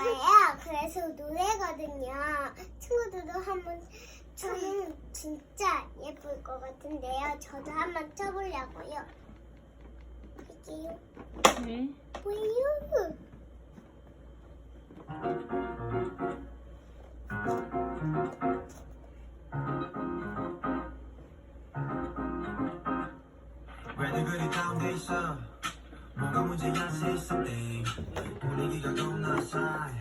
작가예요. 그래서 노래거든요. 친구들도 한번 저는 진짜 예쁠 것 같은데요. 저도 한번 쳐보려고요. 볼게요. 네. 보여요. 왜 그리 다운돼 있어? 문제야 something 분위기가 겁나 싸해.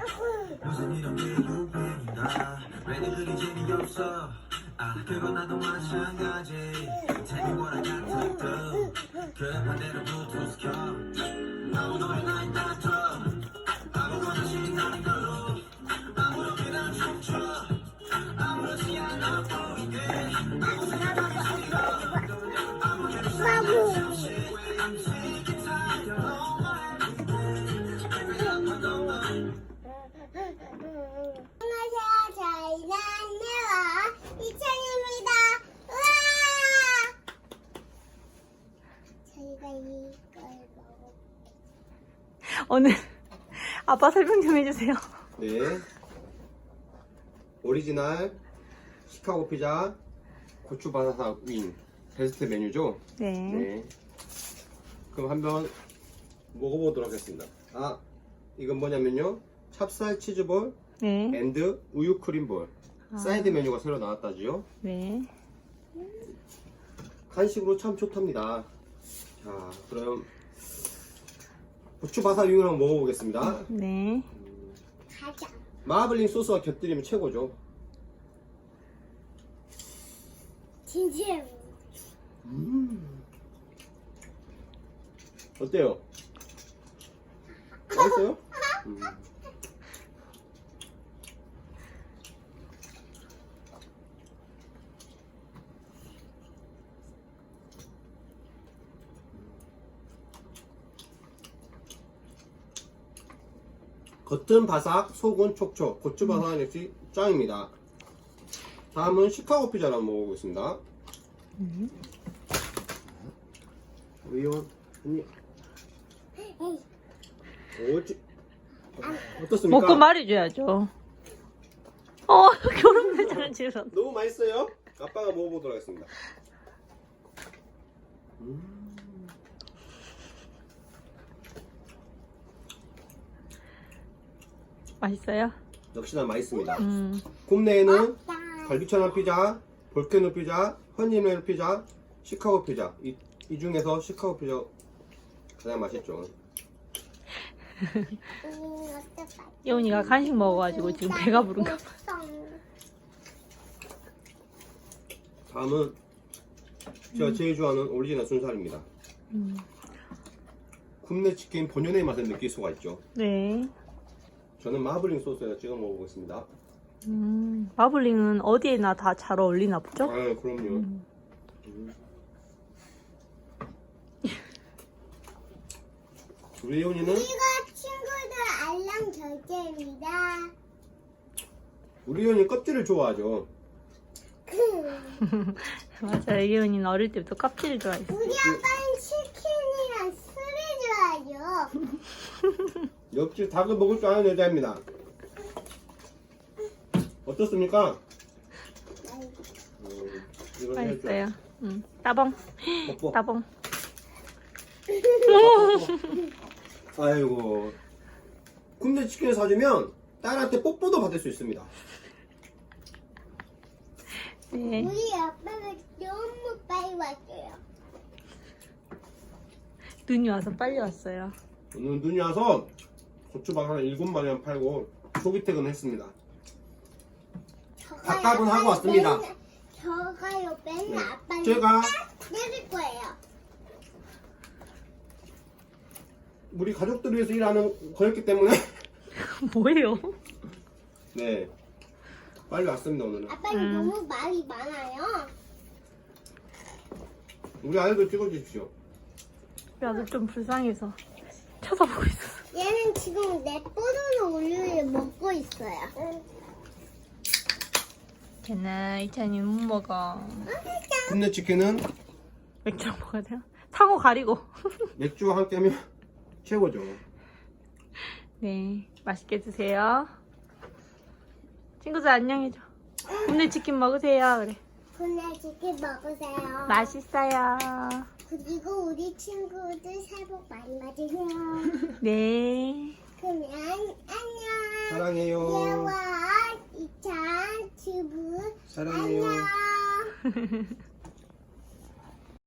무슨 이런 게 유행이다? 왜들 그리 재미없어. 아 그건 나도 마찬가지. Tell me what I got to do 그 반대로 블루투스 켜 오늘 아빠 설명 좀 해주세요. 네. 오리지널 시카고 피자 고추 바사사 윙 베스트 메뉴죠? 네. 네. 그럼 한번 먹어보도록 하겠습니다. 아, 이건 뭐냐면요. 찹쌀 치즈볼 네. 앤드 우유 크림볼 사이드 메뉴가 새로 나왔다지요. 네. 간식으로 참 좋답니다. 자, 그럼 고추 바사 윙을 한번 먹어보겠습니다. 네. 가자. 마블링 소스와 곁들이면 최고죠. 진짜 음. 어때요? 맛있어요? 음. 겉은 바삭, 속은 촉촉, 고추 바삭한 역시 짱입니다. 다음은 시카고 피자를 한번 먹어보겠습니다. 위원 언니 에이, 어찌 어떻습니까? 먹고 말해줘야죠. 어, 결혼 배짱을 지어서. 너무 맛있어요. 아빠가 먹어보도록 하겠습니다. 음. 맛있어요? 역시나 맛있습니다. 음. 국내에는 나 갈비천원 피자, 볼케노 피자, 허니멜 피자, 시카고 피자 이, 이 중에서 시카고 피자 가장 맛있죠. 음, 어떡하지? 예원이가 간식 먹어가지고 지금 배가 부른가 봐. 다음은 제가 제일 좋아하는 오리지널 순살입니다. 음. 국내 치킨 본연의 맛을 느낄 수가 있죠. 네. 저는 마블링 소스에 찍어 먹어보겠습니다. 음. 마블링은 어디에나 다 잘 어울리나 보죠? 아, 그럼요. 음. 음. 우리 예원이는 이거 친구들 알람 절제입니다. 우리 예원이 껍질을 좋아하죠. 맞아요. 예원이는 어릴 때부터 껍질을 좋아했어. 우리 아빠는 치킨이랑 술을 좋아해요. 역시 닭을 먹을 줄 아는 여자입니다. 어떻습니까? 음, 이거 맛있어요. 음. 따봉. 뽀뽀. 따봉. 아이고. 국내 치킨을 사주면 딸한테 뽀뽀도 받을 수 있습니다. 네. 우리 아빠가 너무 빨리 왔어요. 눈이 와서 빨리 왔어요. 오늘 눈이 와서 고추밥 한 일곱 마리만 팔고 조기 퇴근했습니다. 닭값은 하고 왔습니다. 맨날- 저가요 맨날 네. 아빠는 제가 내릴 거예요. 우리 가족들을 위해서 일하는 거였기 때문에 뭐예요? 네 빨리 왔습니다 오늘은. 아빠는 음. 너무 말이 많아요. 우리 아이들 찍어주십시오. 나도 좀 불쌍해서 쳐다보고 있었어. 얘는 지금 내 뽀로로 우유를 먹고 있어요. 걔는 이찬이 못 먹어. 국내 치킨은 맥주랑 먹어야 돼요? 상어 가리고. 맥주와 함께하면 최고죠. 네, 맛있게 드세요. 친구들 안녕해줘. 오늘 치킨 먹으세요. 그래. 분해지게 먹으세요. 맛있어요. 그리고 우리 친구들 새해 복 많이 받으세요. 네. 그러면 안녕. 사랑해요. 예와 이찬 주부 사랑해요. 안녕.